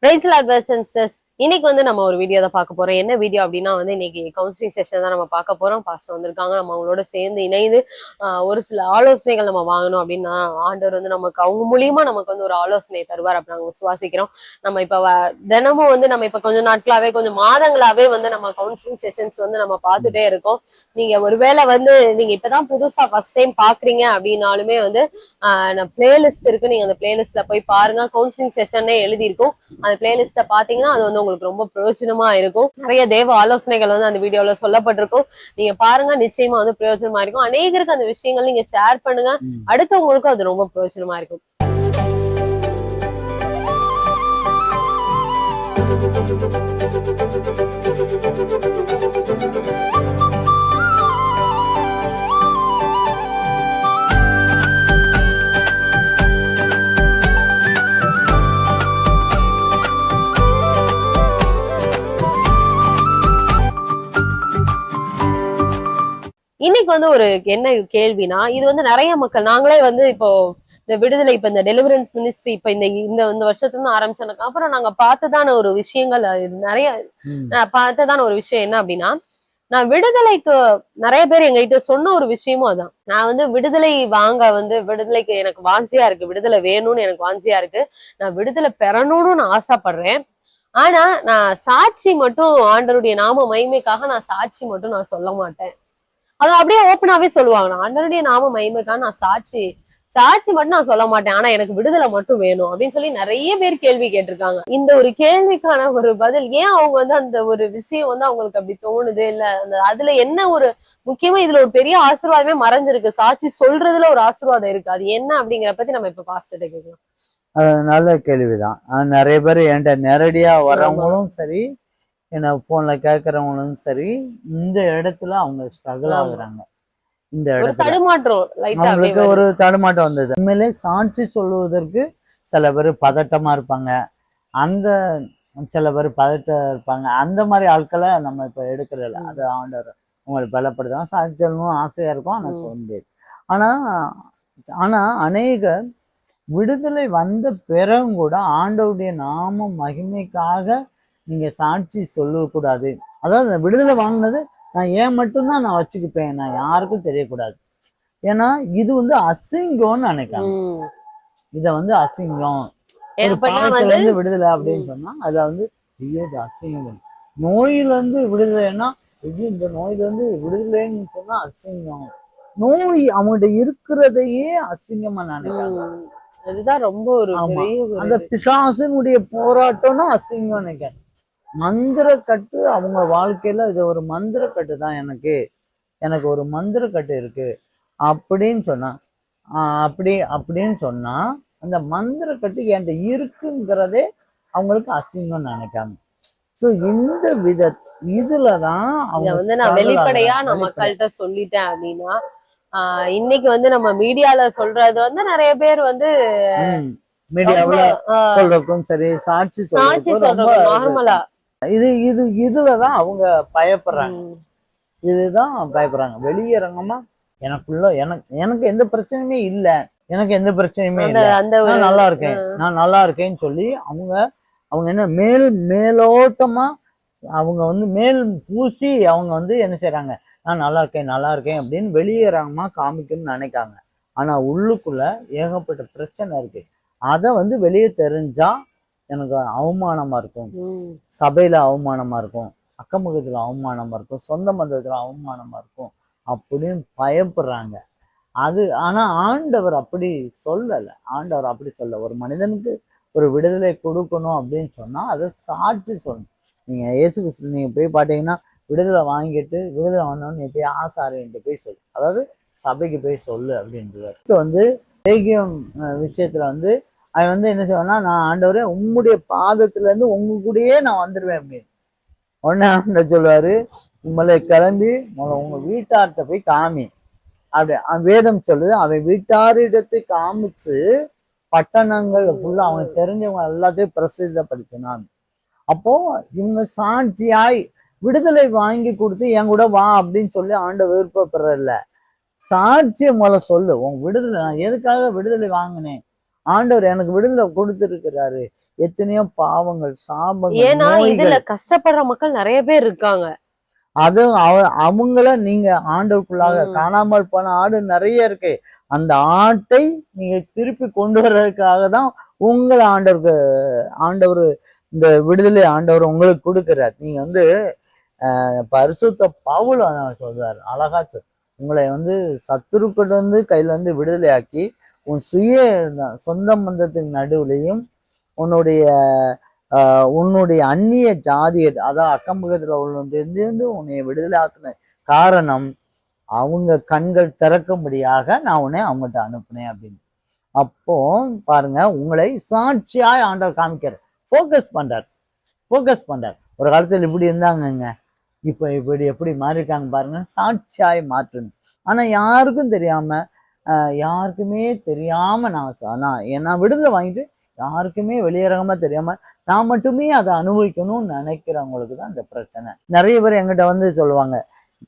Price அட்வர்சன்ஸ்டர்ஸ் இன்னைக்கு வந்து நம்ம ஒரு வீடியோ தான் பார்க்க போறோம். என்ன வீடியோ அப்படின்னா வந்து இன்னைக்கு கவுன்சிலிங் செஷன் தான் நம்ம பார்க்க போறோம். பாஸ்டர் வந்திருக்காங்க. நம்ம அவங்களோட சேர்ந்து இணைந்து ஒரு சில ஆலோசனைகள் நம்ம வாங்கணும் அப்படின்னா ஆண்டவர் வந்து நமக்கு அவங்க மூலியமா நமக்கு வந்து ஒரு ஆலோசனை தருவார் அப்படி நாங்க விசுவாசிக்கிறோம். நம்ம இப்ப தினமும் வந்து நம்ம இப்ப கொஞ்ச நாட்களாவே கொஞ்சம் மாதங்களாவே வந்து நம்ம கவுன்சிலிங் செஷன்ஸ் வந்து நம்ம பார்த்துட்டே இருக்கோம். நீங்க ஒருவேளை வந்து நீங்க இப்பதான் புதுசா ஃபர்ஸ்ட் டைம் பாக்குறீங்க அப்படின்னாலுமே வந்து பிளேலிஸ்ட் இருக்கு. நீங்க அந்த பிளேலிஸ்ட்ல போய் பாருங்க. கவுன்சிலிங் செஷனே எழுதியிருக்கும். அந்த பிளேலிஸ்ட பாத்தீங்கன்னா அது வந்து உங்களுக்கு ரொம்ப பிரயோஜனமா இருக்கும். நிறைய தேவ ஆலோசனைகள் வந்து அந்த வீடியோல சொல்லப்பட்டிருக்கும். நீங்க பாருங்க நிச்சயமா வந்து பிரயோஜனமா இருக்கும். அநேகருக்கு அந்த விஷயங்கள் நீங்க ஷேர் பண்ணுங்க. அடுத்தவங்களுக்கும் அது ரொம்ப பிரயோஜனமா இருக்கும். இன்னைக்கு வந்து ஒரு என்ன கேள்வினா இது வந்து நிறைய மக்கள் நாங்களே வந்து இப்போ இந்த விடுதலை இப்ப இந்த டெலிவரன்ஸ் மினிஸ்ட்ரி இப்ப இந்த இந்த இந்த வருஷத்துல இருந்து ஆரம்பிச்சதுக்கு அப்புறம் நாங்க பார்த்ததான ஒரு விஷயங்கள் நிறைய பார்த்ததான ஒரு விஷயம் என்ன அப்படின்னா நான் விடுதலைக்கு நிறைய பேர் எங்ககிட்ட சொன்ன ஒரு விஷயமும் அதான். நான் வந்து விடுதலை வாங்க வந்து விடுதலைக்கு எனக்கு வாஞ்சியா இருக்கு விடுதலை வேணும்னு எனக்கு வாஞ்சியா இருக்கு நான் விடுதலை பெறணும்னு நான் ஆசைப்படுறேன். ஆனா நான் சாட்சி மட்டும் ஆண்டருடைய நாம மகிமைக்காக நான் சாட்சி மட்டும் நான் சொல்ல மாட்டேன். அதை அப்படியே ஓப்பனாவே சொல்லுவாங்க. நான் நாம மகிமைக்காக நான் சாட்சி சாட்சி மட்டும் நான் சொல்ல மாட்டேன். ஆனா எனக்கு விடுதலை மட்டும் வேணும் அப்படின்னு சொல்லி நிறைய பேர் கேள்வி கேட்டிருக்காங்க. இந்த ஒரு கேள்விக்கான ஒரு பதில் ஏன் அவங்க வந்து அந்த ஒரு விஷயம் வந்து அவங்களுக்கு அப்படி தோணுது? இல்ல அந்த அதுல என்ன ஒரு முக்கியமா இதுல ஒரு பெரிய ஆசீர்வாதமே மறைஞ்சிருக்கு? சாட்சி சொல்றதுல ஒரு ஆசீர்வாதம் இருக்கு. அது என்ன அப்படிங்கிற பத்தி நம்ம இப்ப பாஸ்டர் கேட்கலாம். நல்ல கேள்விதான். நிறைய பேர் என்கிட்ட நேரடியா வரவங்களும் சரி என்ன போன்ல கேட்கறவங்களும் சரி இந்த இடத்துல அவங்க ஸ்ட்ரகிள். ஆகுறாங்க. இந்த இடத்துல. வருது. ஒரு தடுமாட்டம் வந்தது. உண்மையிலே சாட்சி சொல்லுவதற்கு சில பேர் பதட்டமா இருப்பாங்க. அந்த சில பேர் பதட்டம் இருப்பாங்க. அந்த மாதிரி ஆட்களை நம்ம இப்ப எடுக்கிறதில்ல. அது ஆண்டவர் உங்களுக்கு பலப்படுத்தும் சாட்சி சொல்லணும் ஆசையா இருக்கும். ஆனா ம். சொல்ல முடியாது. ஆனா ஆனா அநேக விடுதலை வந்த பிறகும் கூட ஆண்டவருடைய நாம மகிமைக்காக நீங்க சாட்சி சொல்லக்கூடாது. அதாவது விடுதலை வாங்கினது நான் ஏன் மட்டும்தான் நான் வச்சுக்கிப்பேன்? நான் யாருக்கும் தெரியக்கூடாது. ஏன்னா இது வந்து அசிங்கம்னு நினைக்கிறாங்க. ம். இத வந்து அசிங்கம். பாவத்துல இருந்து விடுதலை அப்படின்னு சொன்னா அதுல வந்து ஐயோ இது அசிங்கம். நோயில இருந்து விடுதலைன்னா ஐயோ இந்த நோயில இருந்து விடுதலைன்னு சொன்னா அசிங்கம். நோய் அவங்கள்ட்ட இருக்கிறதையே அசிங்கமா நினைக்கிறாங்க. அதுதான் ரொம்ப ஒரு அந்த பிசாசினுடைய போராட்டம்னா அசிங்கம் நினைக்கிறேன். மந்திர கட்டு அவங்க வாழ்க்கையில இது ஒரு மந்திர கட்டு தான் எனக்கு எனக்கு ஒரு மந்திர கட்டு இருக்கு அப்படின்னு சொன்னா ஆஹ் அப்படி அப்படின்னு சொன்னா அந்த மந்திர கட்டு என்கிட்ட இருக்குங்கிறதே அவங்களுக்கு அசிங்கம் நினைக்காங்க சோ இந்த வித இதுலதான் இத அவங்க வந்து நான் வெளிப்படையா. நான். மக்கள்கிட்ட சொல்லிட்டேன் அப்படின்னா இன்னைக்கு வந்து நம்ம மீடியால சொல்றது வந்து நிறைய பேர் வந்து. மீடியாவுல சொல்றதுக்கும் சரி சாட்சி சாட்சி சொல்றதுக்கும் நார்மலா இது இது இதுலதான் அவங்க பயப்படுறாங்க. இதுதான் பயப்படுறாங்க. வெளியரங்கமா எனக்குள்ள எனக்கு எனக்கு எந்த பிரச்சனையுமே இல்ல. எனக்கு எந்த பிரச்சனையுமே இல்ல. நல்லா இருக்கேன். நான் நல்லா இருக்கேன்னு சொல்லி அவங்க அவங்க என்ன மேல் மேலோட்டமா அவங்க வந்து மேல் பூசி அவங்க வந்து என்ன செய்றாங்க? நான் நல்லா இருக்கேன் நல்லா இருக்கேன் அப்படின்னு வெளியேறாங்கமா காமிக்கணும்னு நினைக்காங்க. ஆனா உள்ளுக்குள்ள ஏகப்பட்ட பிரச்சனை இருக்கு. அதை வந்து வெளியே தெரிஞ்சா எனக்கு அவமானமா இருக்கும். சபையில அவமானமா இருக்கும். அக்கம்பக்கத்துல அவமானமா இருக்கும். சொந்த பந்தத்துல அவமானமா இருக்கும் அப்படின்னு பயப்படுறாங்க. அது ஆனா ஆண்டவர் அப்படி சொல்லல. ஆண்டவர் அப்படி சொல்ல ஒரு மனிதனுக்கு ஒரு விடுதலை கொடுக்கணும் அப்படின்னு சொன்னா அதை சாட்சி சொல்லணும். நீங்க இயேசு நீங்க போய் பாத்தீங்கன்னா விடுதலை வாங்கிட்டு விடுதலை வாங்கணும்னு நீ போய் ஆசாரியன்ட்டு போய் சொல்லு. அதாவது சபைக்கு போய் சொல்லு அப்படின்றார். இப்போ வந்து லேகியம் அஹ், விஷயத்துல வந்து அவன் வந்து என்ன செய்வான்னா நான் ஆண்டவரே உம்முடைய பாதத்துல இருந்து உங்க கூடயே நான் வந்துடுவேன் அப்படின்னு. உடனே ஆண்ட சொல்லுவாரு உங்களை கிளம்பி உங்க வீட்டார்கிட்ட போய் காமி. அப்படி அவன் வேதம் சொல்லுது அவன் வீட்டாரிடத்தை காமிச்சு பட்டணங்கள் ஃபுல்லா அவனுக்கு தெரிஞ்சவங்க எல்லாத்தையும் பிரசித்தப்படுத்தினான். அப்போ இவங்க சாட்சியாய் விடுதலை வாங்கி கொடுத்து என் கூட வா அப்படின்னு சொல்லி ஆண்ட விருப்பப்படுறதில்ல சாட்சியை முதல்ல சொல்லு உன் விடுதலை நான் எதுக்காக விடுதலை வாங்கினேன்? ஆண்டவர் எனக்கு விடுதலை கொடுத்துருக்கிறாரு. எத்தனையோ பாவங்கள் சாபங்கள் ஏன்னா இதுல கஷ்டப்படுற மக்கள் நிறைய பேர் இருக்காங்க. அது அவ அவங்கள நீங்க ஆண்டவருக்குள்ளாக. காணாமல் போன ஆடு நிறைய இருக்கு. அந்த ஆட்டை நீங்க திருப்பி கொண்டு வர்றதுக்காக தான் உங்களை ஆண்டவருக்கு ஆண்டவர் இந்த விடுதலை ஆண்டவர் உங்களுக்கு கொடுக்கிறார். நீங்க வந்து பரிசுத்த பவுல் சொல்றாரு. அழகா உங்களை வந்து சத்துருக்கிட்ட வந்து கையில வந்து விடுதலையாக்கி உன் சுய சொந்த பந்தத்தின் நடுவுலையும் உன்னுடைய உன்னுடைய அந்நிய ஜாதிய அதான் அக்கம் உள்ளிருந்து உன்னை விடுதலை ஆக்கின காரணம் அவங்க கண்கள் திறக்கும்படியாக நான் உன்னை அவங்ககிட்ட அனுப்புனேன் அப்படின்னு. அப்போ பாருங்க உங்களை சாட்சியாய் ஆண்டவர் காமிக்கிறார். ஃபோக்கஸ் பண்றார். ஃபோக்கஸ் பண்றார். ஒரு காலத்தில் இப்படி இருந்தாங்கங்க. இப்போ இப்படி எப்படி மாறியிருக்காங்க பாருங்க சாட்சியாய் மாற்றணும். ஆனால் யாருக்கும் தெரியாமல் யாருக்குமே தெரியாம நான் நான் நான் விடுதலை வாங்கிட்டு யாருக்குமே வெளியரங்கமா தெரியாம நான் மட்டுமே அதை அனுபவிக்கணும்னு நினைக்கிறவங்களுக்கு தான் இந்த பிரச்சனை. நிறைய பேர் என்கிட்ட வந்து சொல்லுவாங்க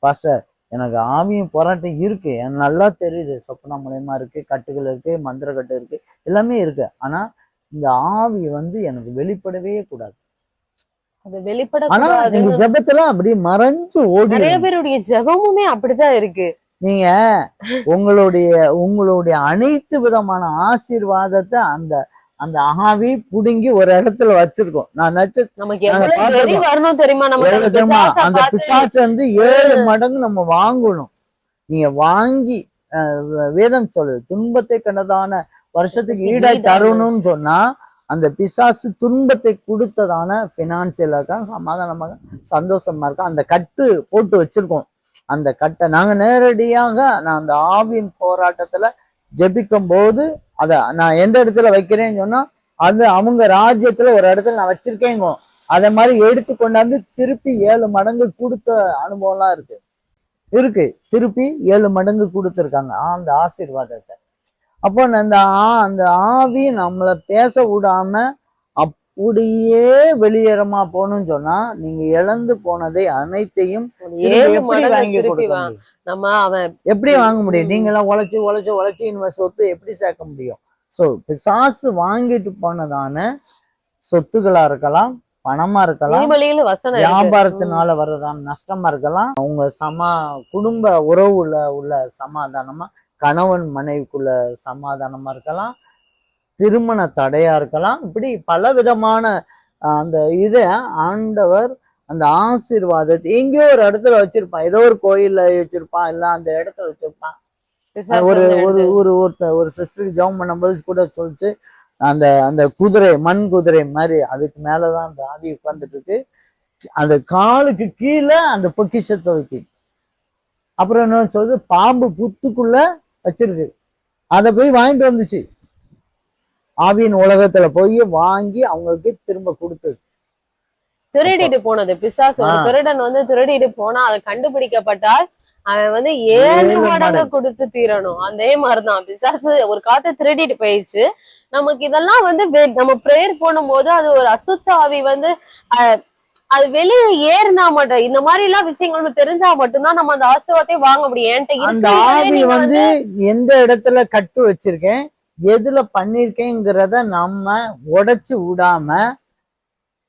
பாஸ்டர் எனக்கு ஆவியும் போராட்டம் இருக்கு. எனக்கு நல்லா தெரியுது. சொப்பனா மூலியமா இருக்கு கட்டுகள் இருக்கு மந்திர கட்டு இருக்கு எல்லாமே இருக்கு. ஆனா இந்த ஆவி வந்து எனக்கு வெளிப்படவே கூடாது. அது ஆனா நீங்க ஜெபத்துல அப்படியே மறைஞ்சு ஓடி நிறைய பேருடைய ஜெபமுமே அப்படிதான் இருக்கு. நீங்க உங்களுடைய உங்களுடைய அனைத்து விதமான ஆசீர்வாதத்தை அந்த அந்த ஆவி புடுங்கி ஒரு இடத்துல வச்சிருக்கோம். நான் நினைச்சு தெரியுமா? அந்த பிசாச்சு வந்து ஏழு மடங்கு நம்ம வாங்கணும். நீங்க வாங்கி வேதம் சொல்லுது துன்பத்தை கண்டதான வருஷத்துக்கு ஈடா ஈடாகணும். தரணும்னு சொன்னா அந்த பிசாசு துன்பத்தை கொடுத்ததான பினான்சியலா இருக்கா சமாதானமாக சந்தோஷமா இருக்கா அந்த கட்டு போட்டு வச்சிருக்கோம். அந்த கட்டை நாங்க நேரடியாக நான் அந்த ஆவியின் போராட்டத்துல ஜெபிக்கும் போது அதை நான் எந்த இடத்துல வைக்கிறேன்னு சொன்னால் அது அவங்க ராஜ்யத்துல ஒரு இடத்துல நான் வச்சிருக்கேங்க. அதை மாதிரி எடுத்து கொண்டாந்து திருப்பி ஏழு மடங்கு கொடுத்த அனுபவம்லாம் இருக்கு. இருக்கு. திருப்பி ஏழு மடங்கு கொடுத்துருக்காங்க. அந்த ஆசீர்வாதத்தை. அப்போ நான் அந்த ஆ- அந்த ஆவி நம்மளை பேச விடாம அப்படியே வெளியேறமா போகணும்னு சொன்னா நீங்க இழந்து போனதை அனைத்தையும்? நம்ம அவன் எப்படி வாங்க முடியும். நீங்க எல்லாம் உழைச்சு உழைச்சு உழைச்சு இன்வெஸ்ட் சொத்து எப்படி சேர்க்க முடியும்? சோ பிசாசு வாங்கிட்டு போனதான சொத்துக்களா இருக்கலாம் பணமா இருக்கலாம் வியாபாரத்தினால வர்றதான நஷ்டமா இருக்கலாம். அவங்க சமா குடும்ப உறவுல உள்ள சமாதானமா கணவன் மனைவிக்குள்ள சமாதானமா இருக்கலாம். திருமண தடையா இருக்கலாம். இப்படி பல விதமான அந்த இதை ஆண்டவர் அந்த ஆசீர்வாதத்தை எங்கேயோ ஒரு இடத்துல வச்சிருப்பான். ஏதோ ஒரு கோயில்ல வச்சிருப்பான். இல்ல அந்த இடத்துல வச்சிருப்பான். ஒரு ஒரு ஒரு ஒருத்தர் ஒரு சிஸ்டருக்கு ஜெபம் பண்ணும்போது கூட சொல்லிச்சு அந்த அந்த குதிரை மண் குதிரை மாதிரி அதுக்கு மேலதான் அந்த ஆவி உட்கார்ந்துட்டு இருக்கு அந்த காலுக்கு கீழே அந்த பொக்கிஷத்தை வைக்கி. அப்புறம் என்ன சொல்லுது பாம்பு புத்துக்குள்ள வச்சிருக்கு. அதை போய் வாங்கிட்டு வந்துச்சு. ஆவியின் உலகத்துல போய் வாங்கி அவங்களுக்கு திரும்ப கொடுத்தது திருடிட்டு போனது. பிசாசு ஒரு. திருடன் வந்து திருடிட்டு போனா அது கண்டுபிடிக்கப்பட்டால் அவன் வந்து ஏழு மடங்கு. கொடுத்து தீரணும். அதே மாதிரிதான். பிசாசு ஒரு காலத்தை திருடிட்டு போயிடுச்சு. நமக்கு இதெல்லாம் வந்து நம்ம பிரேயர் போது அது ஒரு அசுத்த ஆவி வந்து அஹ், அது வெளியே ஏறினா மட்டும் இந்த மாதிரி எல்லாம் விஷயங்கள் தெரிஞ்சா மட்டும்தான் நம்ம அந்த ஆசீர்வாதத்தை வாங்க முடியும். என்கிட்ட வந்து எந்த இடத்துல கட்டு வச்சிருக்கேன்? எதுல பண்ணிருக்கேங்கிறத நம்ம உடைச்சு விடாம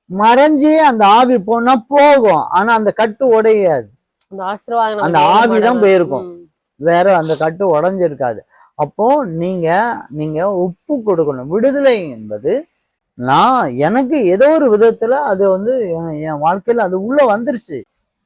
மறைஞ்சு அந்த ஆவி போனா போகும். ஆனா அந்த கட்டு உடையாது. அந்த ஆவிதான். போயிருக்கும். வேற அந்த கட்டு உடைஞ்சிருக்காது. அப்போ நீங்க நீங்க ஒப்பு கொடுக்கணும். விடுதலை என்பது நான் எனக்கு ஏதோ ஒரு விதத்துல அது வந்து என் வாழ்க்கையில அது உள்ள வந்துருச்சு.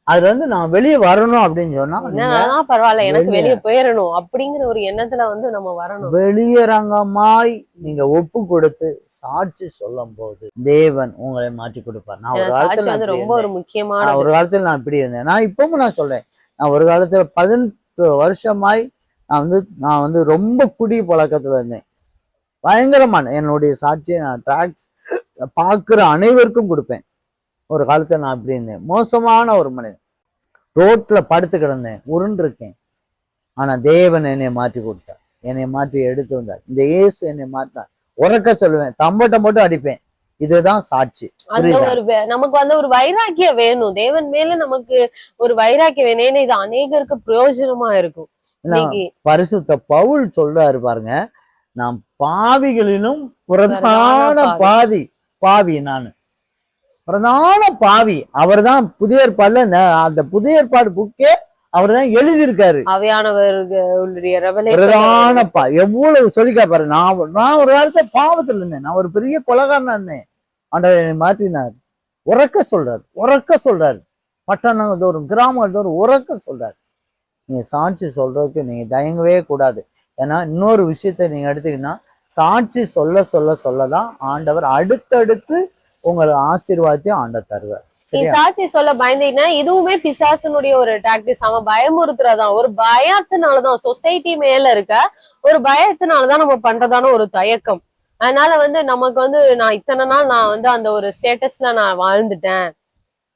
அதுல இருந்து நான் வெளியே வரணும் அப்படின்னு சொன்னா பரவாயில்ல எனக்கு வெளிய- போயிடணும் அப்படிங்கிற ஒரு எண்ணத்துல வந்து நம்ம வரணும். வெளியரங்கமாய் நீங்க ஒப்பு கொடுத்து சாட்சி சொல்லும் போது தேவன் உங்களை மாற்றி கொடுப்பார். நான் ஒரு காலத்துல வந்து ரொம்ப ஒரு. முக்கியமான ஒரு காலத்துல நான் இப்படி இருந்தேன். நான் இப்பவும் நான் சொல்றேன். நான் ஒரு காலத்துல பதினெட்டு வருஷமாய் நான் வந்து நான் வந்து ரொம்ப குடி பழக்கத்துல இருந்தேன். பயங்கரமான என்னுடைய சாட்சியை நான் ட்ராக்ஸ் பார்க்குற அனைவருக்கும் கொடுப்பேன். ஒரு காலத்துல நான் இப்படி இருந்தேன். மோசமான ஒரு மனிதன். ரோட்ல படுத்து கிடந்தேன். உருண்டிருக்கேன் ஆனா தேவன் என்னை மாற்றி கொடுத்தார். என்னை மாற்றி எடுத்து வந்தார். இந்த இயேசு என்னை மாற்றினார். உறக்க சொல்லுவேன். தம்பட்ட மட்டும் அடிப்பேன். இதுதான் சாட்சி. நமக்கு வந்து ஒரு வைராக்கியம் வேணும். தேவன் மேல நமக்கு ஒரு வைராக்கியம் வேணும். ஏன்னா இது அநேகருக்கு பிரயோஜனமா இருக்கும். பரிசுத்த பவுல் சொல்றாரு பாருங்க நாம் பாவிகளிலும் பிரதான பாதி பாவி நான். பிரதான பாவி. அவர்தான் புதிய ஏற்பாடுல அந்த புதிய ஏற்பாடு புக்கே அவர் தான் எழுதியிருக்காரு. பிரதான பா எவ்வளவு சொல்லிக்கா பாரு. நான் நான் ஒரு காலத்துல பாவத்துல இருந்தேன். நான் ஒரு பெரிய கொலகாரனா இருந்தேன். ஆண்டவர் என்னை மாற்றினார். உறக்க சொல்றாரு. உறக்க சொல்றாரு. பட்டணங்கள் தோறும் கிராமங்கள் தோறும் உறக்க சொல்றாரு. நீங்க சாட்சி சொல்றதுக்கு நீங்க தயங்கவே கூடாது. ஏன்னா இன்னொரு விஷயத்தை நீங்க எடுத்தீங்கன்னா சாட்சி சொல்ல சொல்ல சொல்லதான் ஆண்டவர் அடுத்தடுத்து உங்களை ஆசீர்வாதத்தையும் ஆண்டவர் தருவார். சாட்சி சொல்ல பயந்தீங்கன்னா இதுவுமே பிசாசனுடைய ஒரு டாக்டிக்ஸ் அவன் பயமுறுத்துறதான் ஒரு பயத்தினாலதான் சொசைட்டி மேல இருக்க ஒரு பயத்தினாலதான் நம்ம பண்றதான ஒரு தயக்கம். அதனால வந்து நமக்கு வந்து நான் இத்தனை நாள் நான் வந்து அந்த ஒரு ஸ்டேட்டஸ்ல நான் வாழ்ந்துட்டேன்.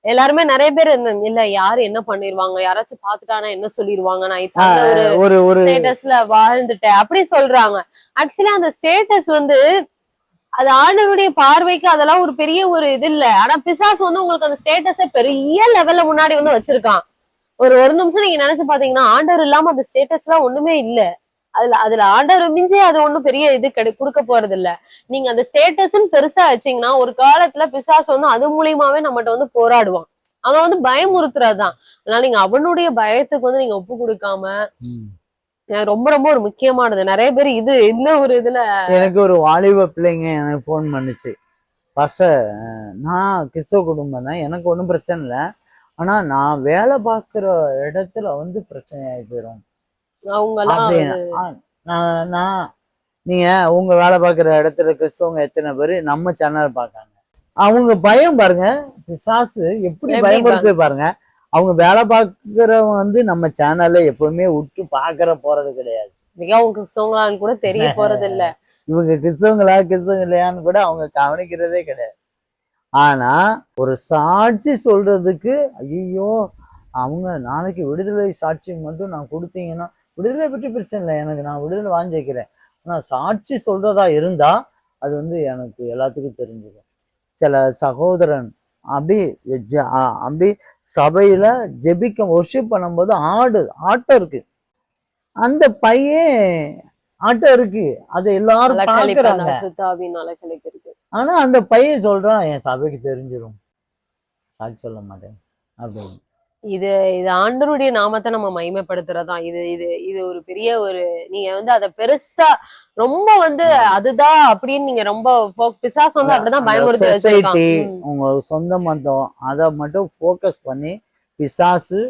எல்லாருமே நிறைய பேர் இல்ல யாரு என்ன பண்ணிருவாங்க? யாராச்சும் பாத்துட்டானா என்ன சொல்லிருவாங்க? நான் ஒரு ஸ்டேட்டஸ்ல வாழ்ந்துட்டேன். அப்படி சொல்றாங்க. ஆக்சுவலி அந்த ஸ்டேட்டஸ் வந்து அது ஆண்டவருடைய பார்வைக்கு அதெல்லாம் ஒரு பெரிய ஒரு இது இல்ல. ஆனா பிசாஸ் வந்து உங்களுக்கு அந்த ஸ்டேட்டஸ பெரிய லெவல்ல முன்னாடி வந்து வச்சிருக்கான். ஒரு ஒரு நிமிஷம் நீங்க நினைச்சு பாத்தீங்கன்னா ஆண்டவர் இல்லாம அந்த ஸ்டேட்டஸ் எல்லாம் ஒண்ணுமே இல்ல. அதுல அதுல ஆண்டவர் மிஞ்சி அது ஒண்ணும் பெரிய இது கிடை கொடுக்க போறது இல்ல. நீங்க அந்த ஸ்டேட்டஸ்ன்னு பெருசா வச்சீங்கன்னா ஒரு காலத்துல பிசாஸ் வந்து அது மூலியமாவே நம்மகிட்ட வந்து போராடுவான். அவன் வந்து பயமுறுத்துறதுதான். அதனால நீங்க அவனுடைய பயத்துக்கு வந்து நீங்க ஒப்பு கொடுக்காம ரொம்ப ரொம்ப ஒரு முக்கியமானது. நிறைய பேர் இது இந்த ஒரு இதுல எனக்கு ஒரு வாலிப பிள்ளைங்க எனக்கு ஃபோன் பண்ணுச்சு. அஹ், நான் கிறிஸ்தவ குடும்பம் தான். எனக்கு ஒன்றும் பிரச்சனை இல்லை. ஆனா நான் வேலை பார்க்குற இடத்துல வந்து பிரச்சனை ஆகி போயிடும் நான் நான் நீங்க உங்க வேலை பார்க்குற இடத்துல கிறிஸ்தவங்க எத்தனை பேர்? நம்ம சேனல் பார்க்காங்க. அவங்க பயம் பாருங்க. பிசாசு எப்படி பயமுறுத்து பாருங்க. அவங்க வேலை பார்க்குறவங்க வந்து நம்ம சேனல்ல எப்பவுமே விட்டு பார்க்கற போறது கிடையாது. மிகவும் கிறிஸ்தவங்களான்னு கூட தெரிய போறது இல்ல இவங்க கிறிஸ்தவங்களா கிறிஸ்தவங்க இல்லையான்னு கூட அவங்க கவனிக்கிறதே கிடையாது. ஆனா ஒரு சாட்சி சொல்றதுக்கு ஐயோ அவங்க நாளைக்கு விடுதலை சாட்சி மட்டும் நான் கொடுத்தீங்கன்னா விடுதலை பற்றி பிரச்சனை இல்லை எனக்கு நான் விடுதலை வாங்கிக்கிறேன் ஆனா சாட்சி சொல்றதா இருந்தா அது வந்து எனக்கு எல்லாத்துக்கும் தெரிஞ்சிடும். சில சகோதரன் அப்படி அப்படி சபையில ஜெபிக்க ஒர்ஷிப் பண்ணும்போது ஆடு ஆட்டம் இருக்கு. அந்த பையன் ஆட்டம் இருக்கு. அதை எல்லாரும் இருக்கு ஆனா அந்த பையன் சொல்றான் என் சபைக்கு தெரிஞ்சிடும் சாட்சி சொல்ல மாட்டேன். அப்படின்னு. இது இது ஆண்டவருடைய நாமத்தை நம்ம மகிமைப்படுத்துறதுதான் இது இது இது ஒரு பெரிய ஒரு நீங்க வந்து அத பெருசா ரொம்ப வந்து அதுதான் அப்படின்னு நீங்க ரொம்ப பிசாசு வந்து அப்படிதான் பயமுறுத்தி. உங்க சொந்த மந்தம் அதை மட்டும் ஃபோக்கஸ் பண்ணி பிசாசு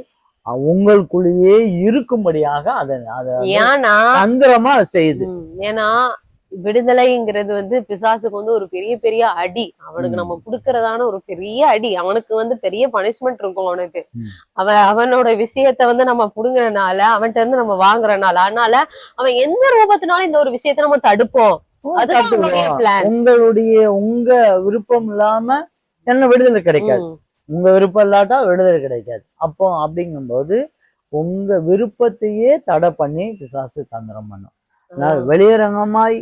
உங்களுக்குள்ளேயே இருக்கும்படியாக அதை அதை ஏன்னா தந்திரமா செய்யுது. ஏன்னா விடுதலைங்கிறது வந்து பிசாசுக்கு வந்து ஒரு பெரிய பெரிய அடி. அவனுக்கு. நம்ம குடுக்கறதான ஒரு பெரிய அடி. அவனுக்கு வந்து பெரிய பனிஷ்மெண்ட் இருக்கும் அவனுக்கு. அவன் அவனோட விஷயத்த வந்து நம்ம புடுங்குறனால அவன்கிட்ட இருந்து நம்ம வாங்குறனால அதனால அவன் எந்த ரூபத்தினாலும் இந்த ஒரு விஷயத்த நம்ம தடுப்போம். உங்களுடைய உங்க விருப்பம் இல்லாம என்ன விடுதலை கிடைக்காது. உங்க விருப்பம் இல்லாட்டா விடுதலை கிடைக்காது. அப்போ அப்படிங்கும்போது உங்க விருப்பத்தையே தடை பண்ணி பிசாசு தந்திரம் பண்ணும். வெளியரங்கமாய்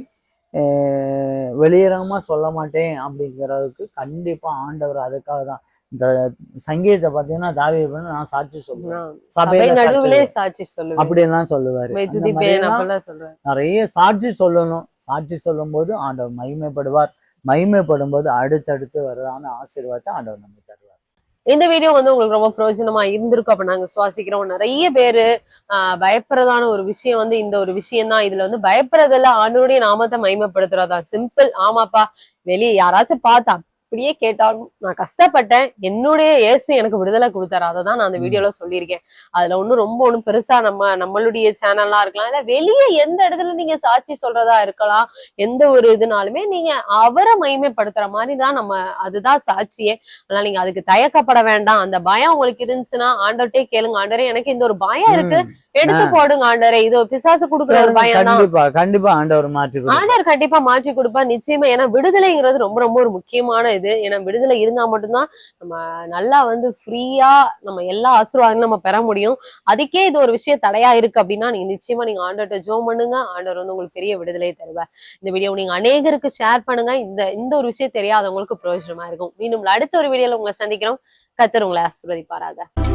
அஹ், வெளியரங்கமா சொல்ல மாட்டேன் அப்படிங்கிறதுக்கு கண்டிப்பா ஆண்டவர் அதுக்காக தான் இந்த சங்கீதத்தை பார்த்தீங்கன்னா தாவி நான் சாட்சி சொல்லுவேன். சபை நடுவுலே சாட்சி சொல்லுவேன். அப்படின்லாம் சொல்லுவாரு. நிறைய சாட்சி சொல்லணும். சாட்சி சொல்லும்போது ஆண்டவர் மகிமைப்படுவார். மகிமைப்படும் போது அடுத்தடுத்து வரதான ஆசீர்வாதத்தை ஆண்டவர் நம்ம தருவார். இந்த வீடியோ வந்து உங்களுக்கு ரொம்ப பிரயோஜனமா இருந்திருக்கும். அப்ப நாங்க சுவாசிக்கிறோம். நிறைய பேரு பயப்படுறதான ஒரு விஷயம் வந்து இந்த ஒரு விஷயம் தான் இதுல வந்து பயப்படுறதெல்லாம் ஆண்டவருடைய நாமத்தை மகிமைப்படுத்துறதா. சிம்பிள் ஆமாப்பா. வெளியே யாராச்சும் பார்த்தா அப்படியே கேட்டாலும் நான் கஷ்டப்பட்டேன். என்னுடைய இயேசு எனக்கு விடுதலை கொடுத்தாரு. அதை தான் நான் அந்த வீடியோல சொல்லியிருக்கேன். அதுல ஒண்ணும் ரொம்ப ஒண்ணும் பெருசா நம்ம நம்மளுடைய சேனல்லாம் இருக்கலாம். இல்ல வெளியே எந்த இடத்துல நீங்க சாட்சி சொல்றதா இருக்கலாம். எந்த ஒரு இதுனாலுமே நீங்க அவரை மகிமைப்படுத்துற மாதிரி தான் நம்ம அதுதான் சாட்சியே. அதனால நீங்க அதுக்கு தயக்கப்பட வேண்டாம். அந்த பயம் உங்களுக்கு இருந்துச்சுன்னா ஆண்டவர்ட்டே கேளுங்க. ஆண்டரே எனக்கு இந்த ஒரு பயம் இருக்கு. எடுத்து போடுங்க ஆண்டரே இது பிசாசு குடுக்குற ஒரு பயம் தான். கண்டிப்பா கண்டிப்பா ஆண்டவர் மாற்றி. ஆண்டவர் கண்டிப்பா மாற்றி கொடுப்பா நிச்சயமா. ஏன்னா விடுதலைங்கிறது ரொம்ப ரொம்ப ஒரு முக்கியமான இது ஏன்னா விடுதலை இருந்தா மட்டும்தான் நம்ம நல்லா வந்து ஃப்ரீயா நம்ம எல்லா ஆசீர்வாதங்களும் நம்ம பெற முடியும். அதுக்கே இது ஒரு விஷயம் தடையா இருக்கு அப்படின்னா நீங்க நிச்சயமா நீங்க ஆண்டர்கிட்ட ஜோம் பண்ணுங்க. ஆண்டவர் வந்து உங்களுக்கு பெரிய விடுதலை தருவார். இந்த வீடியோ நீங்க அநேகருக்கு ஷேர் பண்ணுங்க. இந்த இந்த ஒரு விஷயம் தெரியாதவங்களுக்கு பிரயோஜனமா இருக்கும். மீண்டும் அடுத்த ஒரு வீடியோல உங்களை சந்திக்கிறோம். கத்தர் உங்களை ஆசீர்வதிப்பாராக.